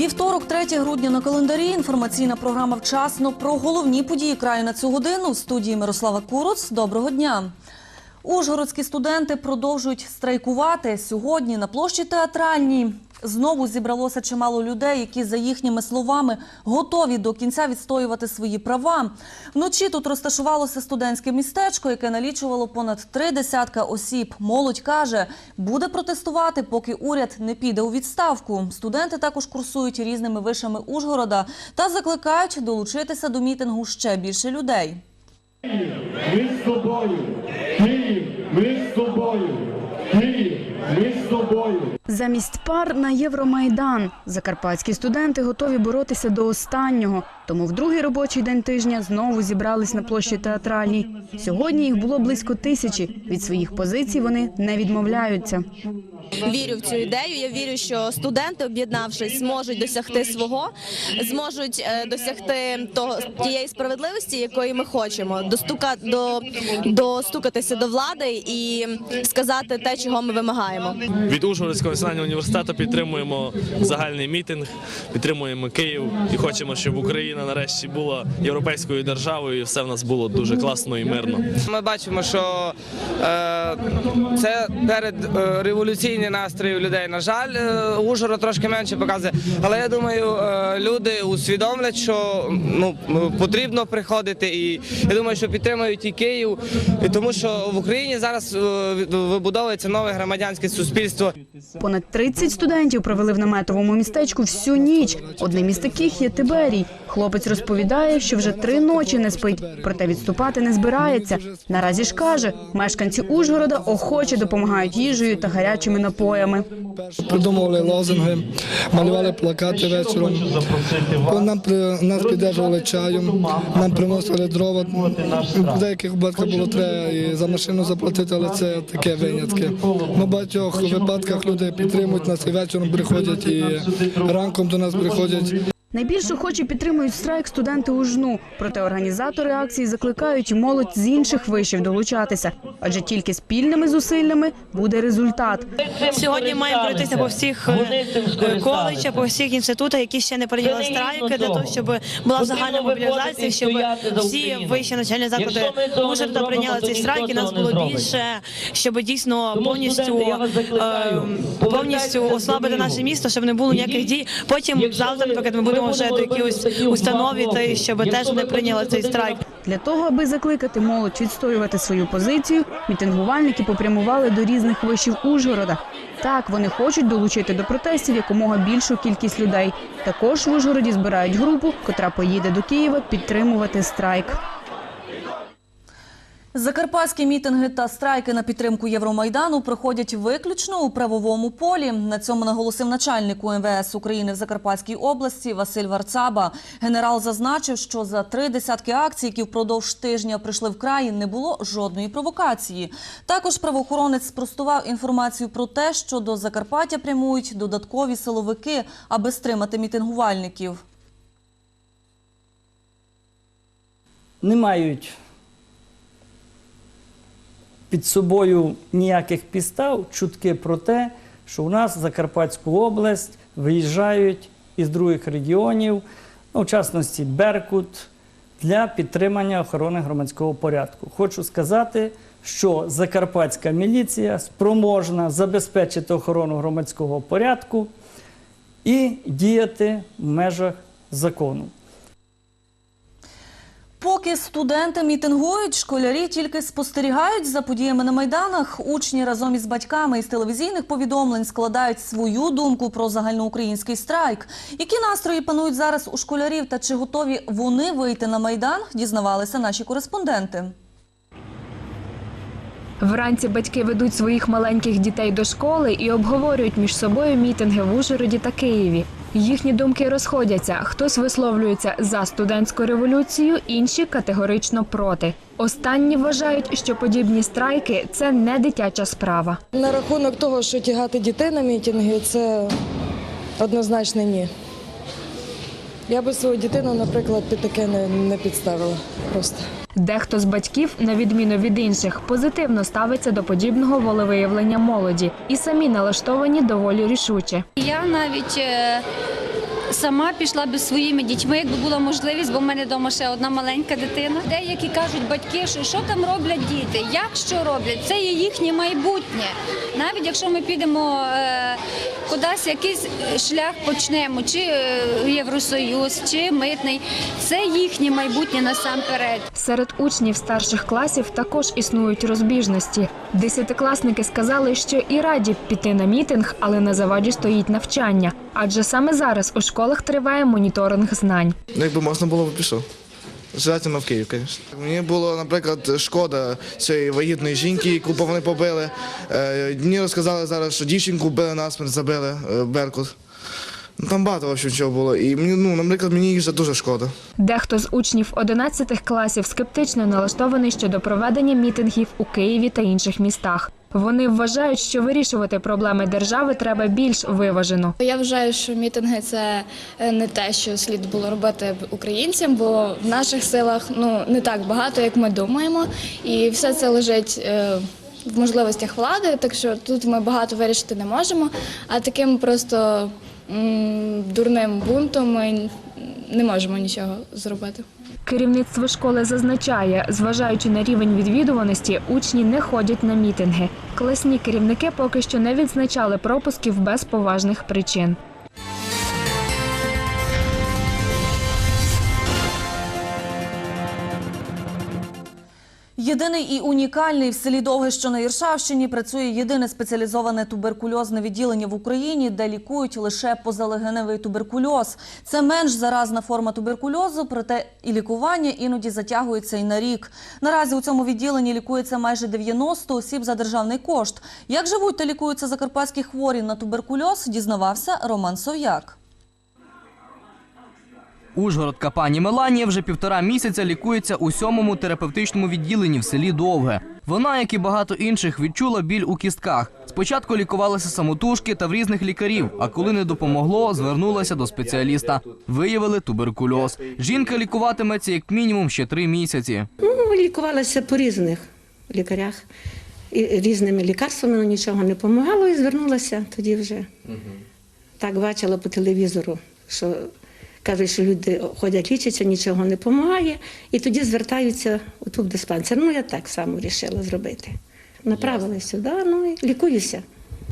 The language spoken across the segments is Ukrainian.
Вівторок, 3 грудня на календарі. Інформаційна програма вчасно про головні події краю на цю годину. В студії Мирослава Куруц. Доброго дня. Ужгородські студенти продовжують страйкувати. Сьогодні на площі театральній знову зібралося чимало людей, які, за їхніми словами, готові до кінця відстоювати свої права. Вночі тут розташувалося студентське містечко, яке налічувало понад три десятка осіб. Молодь каже, буде протестувати, поки уряд не піде у відставку. Студенти також курсують різними вишами Ужгорода та закликають долучитися до мітингу ще більше людей. Ми з тобою. Київ, ми з тобою. Київ, ми собою. Замість пар на Євромайдан закарпатські студенти готові боротися до останнього. Тому в другий робочий день тижня знову зібрались на площі театральній. Сьогодні їх було близько тисячі. Від своїх позицій вони не відмовляються. вірю в цю ідею. Я вірю, що студенти, об'єднавшись, зможуть досягти свого, зможуть е, досягти того тієї справедливості, якої ми хочемо, достука до достукатися до влади і сказати те, чого ми вимагаємо. Від Ужгородського національного університету підтримуємо загальний мітинг, підтримуємо Київ і хочемо, щоб Україна нарешті була європейською державою, і все в нас було дуже класно і мирно. Ми бачимо, що е, це перед е, революційні настрої у людей. На жаль, е, Ужгород трошки менше показує. Але я думаю, е, люди усвідомлять, що ну потрібно приходити, і я думаю, що підтримують і Київ, і тому що в Україні зараз е, вибудовується нове громадянське суспільство. Понад 30 студентів провели в наметовому містечку всю ніч. Одним із таких є Тиберій. Хлопець розповідає, що вже три ночі не спить, проте відступати не збирається. Наразі ж каже, мешканці Ужгорода охоче допомагають їжею та гарячими напоями. придумували лозунги, малювали плакати вечором. Нам при- нас піддержували чаєм, нам приносили дрова. В деяких випадках було треба і за машину заплатити, але це таке винятки. На багатьох випадках люди підтримують нас і вечором приходять, і ранком до нас приходять. Найбільш охоче підтримують страйк студенти УЖНУ. Проте організатори акції закликають молодь з інших вишів долучатися, адже тільки спільними зусиллями буде результат. Сьогодні маємо пройтися по всіх е, коледжах, по всіх інститутах, які ще не прийняли страйки, для того, щоб була загальна мобілізація, щоб всі вищі навчальні заклади Ужгорода прийняли цей страйк, і нас було більше, щоб дійсно повністю е, повністю ослабити наше місто, щоб не було ніяких дій. Потім завтра, наприклад, ми будемо вже до якихось установі, та щоб теж не прийняли цей страйк. Для того, аби закликати молодь відстоювати свою позицію, мітингувальники попрямували до різних вишів Ужгорода. Так, вони хочуть долучити до протестів якомога більшу кількість людей. Також в Ужгороді збирають групу, котра поїде до Києва підтримувати страйк. Закарпатські мітинги та страйки на підтримку Євромайдану проходять виключно у правовому полі. На цьому наголосив начальник УМВС України в Закарпатській області Василь Варцаба. Генерал зазначив, що за три десятки акцій, які впродовж тижня прийшли в край, не було жодної провокації. Також правоохоронець спростував інформацію про те, що до Закарпаття прямують додаткові силовики, аби стримати мітингувальників. не мають під собою ніяких підстав чутки про те, що у нас в Закарпатську область виїжджають із других регіонів, ну, в частності Беркут, для підтримання охорони громадського порядку. Хочу сказати, що закарпатська міліція спроможна забезпечити охорону громадського порядку і діяти в межах закону. Поки студенти мітингують, школярі тільки спостерігають за подіями на майданах. Учні разом із батьками із телевізійних повідомлень складають свою думку про загальноукраїнський страйк. Які настрої панують зараз у школярів та чи готові вони вийти на майдан? Дізнавалися наші кореспонденти. Вранці батьки ведуть своїх маленьких дітей до школи і обговорюють між собою мітинги в Ужгороді та Києві. Їхні думки розходяться. Хтось висловлюється за студентську революцію, інші категорично проти. Останні вважають, що подібні страйки це не дитяча справа. На рахунок того, що тягати дітей на мітинги, це однозначно ні. Я би свою дитину, наприклад, під таке не, не підставила просто. Дехто з батьків, на відміну від інших, позитивно ставиться до подібного волевиявлення молоді і самі налаштовані доволі рішуче. Я навіть е, сама пішла би своїми дітьми, якби була можливість, бо в мене вдома ще одна маленька дитина. Деякі кажуть батьки, що що там роблять діти, як що роблять, це є їхнє майбутнє. Навіть якщо ми підемо е, кудись, якийсь шлях почнемо, чи е, Євросоюз, чи митний, це їхнє майбутнє насамперед. Серед учнів старших класів також існують розбіжності. Десятикласники сказали, що і раді піти на мітинг, але на заваді стоїть навчання. Адже саме зараз у школах триває моніторинг знань. Ну, якби можна було, б пішов. Желательно в Київ, звісно. Мені було, наприклад, шкода цієї вагітної жінки, яку вони побили. Е, Мені розказали зараз, що дівчинку вбили насмерть, забили е, Беркут. Ну, Там багато вообще чого було. І мені, ну, наприклад, мені їх вже дуже шкода. Дехто з учнів 11 класів скептично налаштований щодо проведення мітингів у Києві та інших містах. Вони вважають, що вирішувати проблеми держави треба більш виважено. Я вважаю, що мітинги це е, не те, що слід було робити українцям, бо в наших силах ну не так багато, як ми думаємо, і все це лежить. В можливостях влади, так що тут ми багато вирішити не можемо. А таким просто дурним бунтом ми не можемо нічого зробити. Керівництво школи зазначає, зважаючи на рівень відвідуваності, учні не ходять на мітинги. Класні керівники поки що не відзначали пропусків без поважних причин. Єдиний і унікальний в селі Довге, що на Іршавщині, працює єдине спеціалізоване туберкульозне відділення в Україні, де лікують лише позалегеневий туберкульоз. Це менш заразна форма туберкульозу, проте і лікування іноді затягується і на рік. Наразі у цьому відділенні лікується майже 90 осіб за державний кошт. Як живуть та лікуються закарпатські хворі на туберкульоз, дізнавався Роман Сов'як. Ужгородка пані Меланія вже півтора місяця лікується у сьомому терапевтичному відділенні в селі Довге. Вона, як і багато інших, відчула біль у кістках. Спочатку лікувалася самотужки та в різних лікарів, а коли не допомогло, звернулася до спеціаліста. Виявили туберкульоз. Жінка лікуватиметься як мінімум ще три місяці. Ну, лікувалася по різних лікарях. І різними лікарствами але нічого не допомагало і звернулася тоді вже. Так бачила по телевізору, що кажуть, що люди ходять лічаться, нічого не допомагає, і тоді звертаються отут в диспансер. Ну, я так само вирішила зробити. Направили сюди, ну і лікуюся.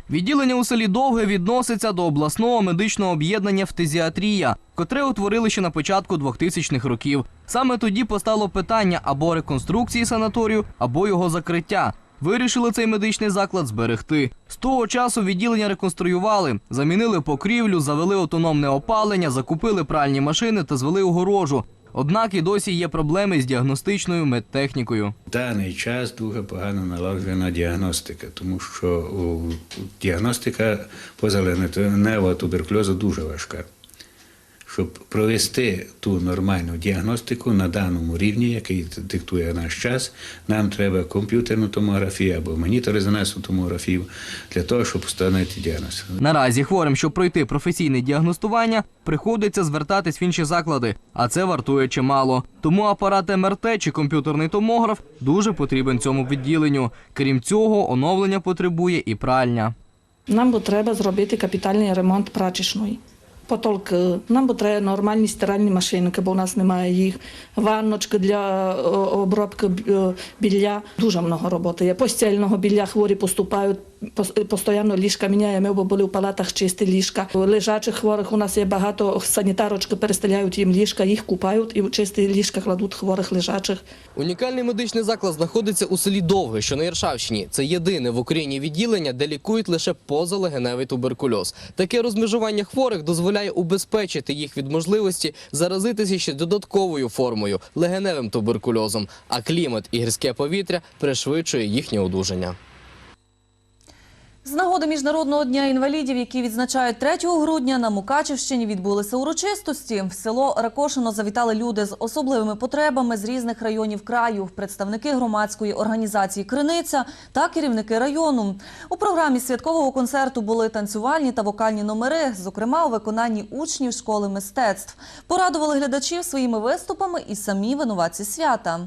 Відділення у селі Довге відноситься до обласного медичного об'єднання «Фтизіатрія», котре утворили ще на початку 2000-х років. Саме тоді постало питання або реконструкції санаторію, або його закриття. Вирішили цей медичний заклад зберегти. З того часу відділення реконструювали, замінили покрівлю, завели автономне опалення, закупили пральні машини та звели огорожу. Однак і досі є проблеми з діагностичною медтехнікою. Даний час дуже погано налагоджена діагностика, тому що діагностика позаленевого туберкульозу дуже важка. Щоб провести ту нормальну діагностику на даному рівні, який диктує наш час, нам треба комп'ютерну томографію або магніторезонансну томографію для того, щоб встановити діагноз. Наразі хворим, щоб пройти професійне діагностування, приходиться звертатись в інші заклади, а це вартує чимало. Тому апарат МРТ чи комп'ютерний томограф дуже потрібен цьому відділенню. Крім цього, оновлення потребує і пральня. Нам треба зробити капітальний ремонт прачечної. Потолки, нам би треба нормальні стиральні машинки, бо у нас немає їх. Ванночки для обробки е, білля. Дуже много роботи. є. Постільного білля хворі поступають, пос- постійно ліжка міняємо, бо були в палатах чисті ліжка. Лежачих хворих у нас є багато, санітарочки перестеляють їм ліжка, їх купають і в чисті ліжка кладуть хворих лежачих. Унікальний медичний заклад знаходиться у селі Довге, що на Іршавщині. Це єдине в Україні відділення, де лікують лише позалегеневий туберкульоз. Таке розмежування хворих дозволяє убезпечити їх від можливості заразитися ще додатковою формою легеневим туберкульозом. А клімат і гірське повітря пришвидшує їхнє одужання. З нагоди Міжнародного дня інвалідів, який відзначають 3 грудня, на Мукачівщині відбулися урочистості. В село Ракошино завітали люди з особливими потребами з різних районів краю, представники громадської організації Криниця та керівники району. У програмі святкового концерту були танцювальні та вокальні номери, зокрема у виконанні учнів школи мистецтв. Порадували глядачів своїми виступами і самі винуватці свята.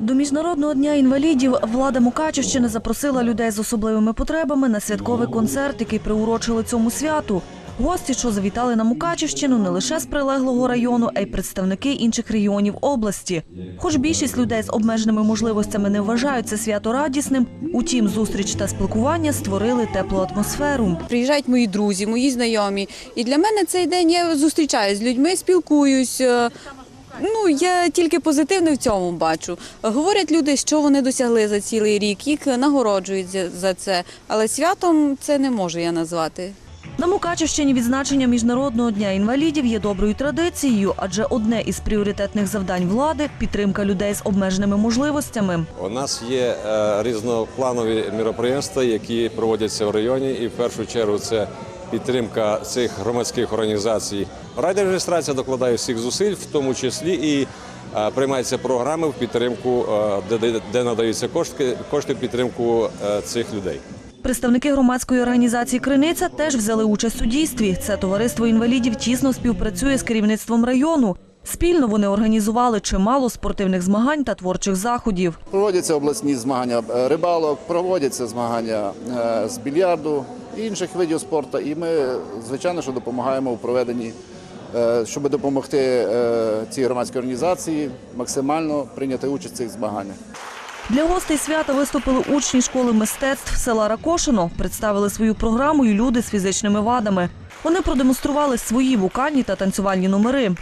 До Міжнародного дня інвалідів влада Мукачівщини запросила людей з особливими потребами на святковий концерт, який приурочили цьому святу. Гості, що завітали на Мукачівщину, не лише з прилеглого району, а й представники інших регіонів області. Хоч більшість людей з обмеженими можливостями не вважають це свято радісним, утім, зустріч та спілкування створили теплу атмосферу. Приїжджають мої друзі, мої знайомі. І для мене цей день я зустрічаюсь з людьми, спілкуюсь. Ну, я тільки позитивне в цьому бачу. Говорять люди, що вони досягли за цілий рік, їх нагороджують за- за це. Але святом це не можу я назвати. На Мукачівщині відзначення Міжнародного дня інвалідів є доброю традицією, адже одне із пріоритетних завдань влади підтримка людей з обмеженими можливостями. У нас є е, різнопланові міроприємства, які проводяться в районі, і в першу чергу це підтримка цих громадських організацій. Райдержреєстрація докладає всіх зусиль, в тому числі і е, приймаються програми в підтримку, е, де, де, де надаються кошти, кошти в підтримку е, цих людей. Представники громадської організації Криниця теж взяли участь у дійстві. Це товариство інвалідів тісно співпрацює з керівництвом району. Спільно вони організували чимало спортивних змагань та творчих заходів. Проводяться обласні змагання рибалок, проводяться змагання з більярду і інших видів спорту. І ми, звичайно, що допомагаємо у проведенні, щоб допомогти е, цій громадській організації максимально прийняти участь в цих змаганнях. Для гостей свята виступили учні школи мистецтв села Ракошино, представили свою програму і люди з фізичними вадами. Вони продемонстрували свої вокальні та танцювальні номери.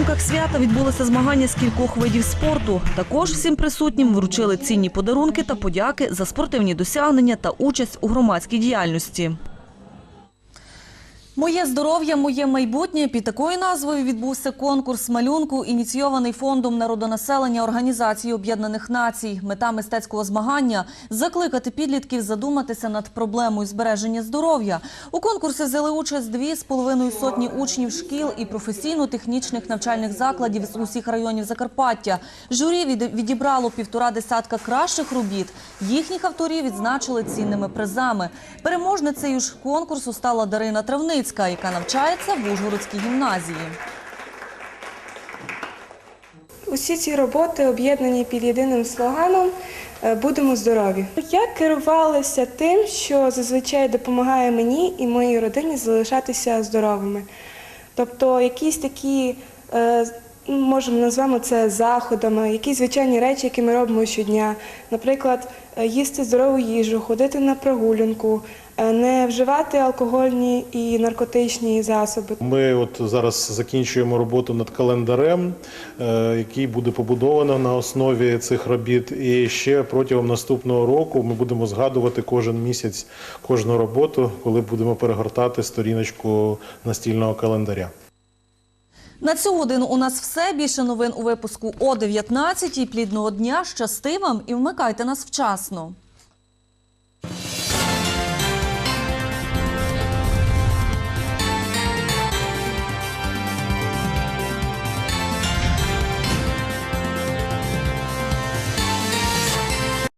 Рамках свята відбулися змагання з кількох видів спорту. Також всім присутнім вручили цінні подарунки та подяки за спортивні досягнення та участь у громадській діяльності. Моє здоров'я, моє майбутнє під такою назвою відбувся конкурс малюнку, ініційований фондом народонаселення Організації Об'єднаних Націй. Мета мистецького змагання закликати підлітків задуматися над проблемою збереження здоров'я. У конкурсі взяли участь дві з половиною сотні учнів шкіл і професійно-технічних навчальних закладів з усіх районів Закарпаття. Журі від- відібрало півтора десятка кращих робіт. Їхніх авторів відзначили цінними призами. Переможницею ж конкурсу стала Дарина Травницька, яка навчається в Ужгородській гімназії. Усі ці роботи об'єднані під єдиним слоганом е, Будемо здорові. Я керувалася тим, що зазвичай допомагає мені і моїй родині залишатися здоровими. Тобто якісь такі, е, можемо назвемо це заходами, якісь звичайні речі, які ми робимо щодня. Наприклад, е, їсти здорову їжу, ходити на прогулянку, не вживати алкогольні і наркотичні засоби. Ми от зараз закінчуємо роботу над календарем, е, який буде побудовано на основі цих робіт. І ще протягом наступного року ми будемо згадувати кожен місяць кожну роботу, коли будемо перегортати сторіночку настільного календаря. На цю годину у нас все. Більше новин у випуску о 19 Плідного дня. Щасти вам і вмикайте нас вчасно.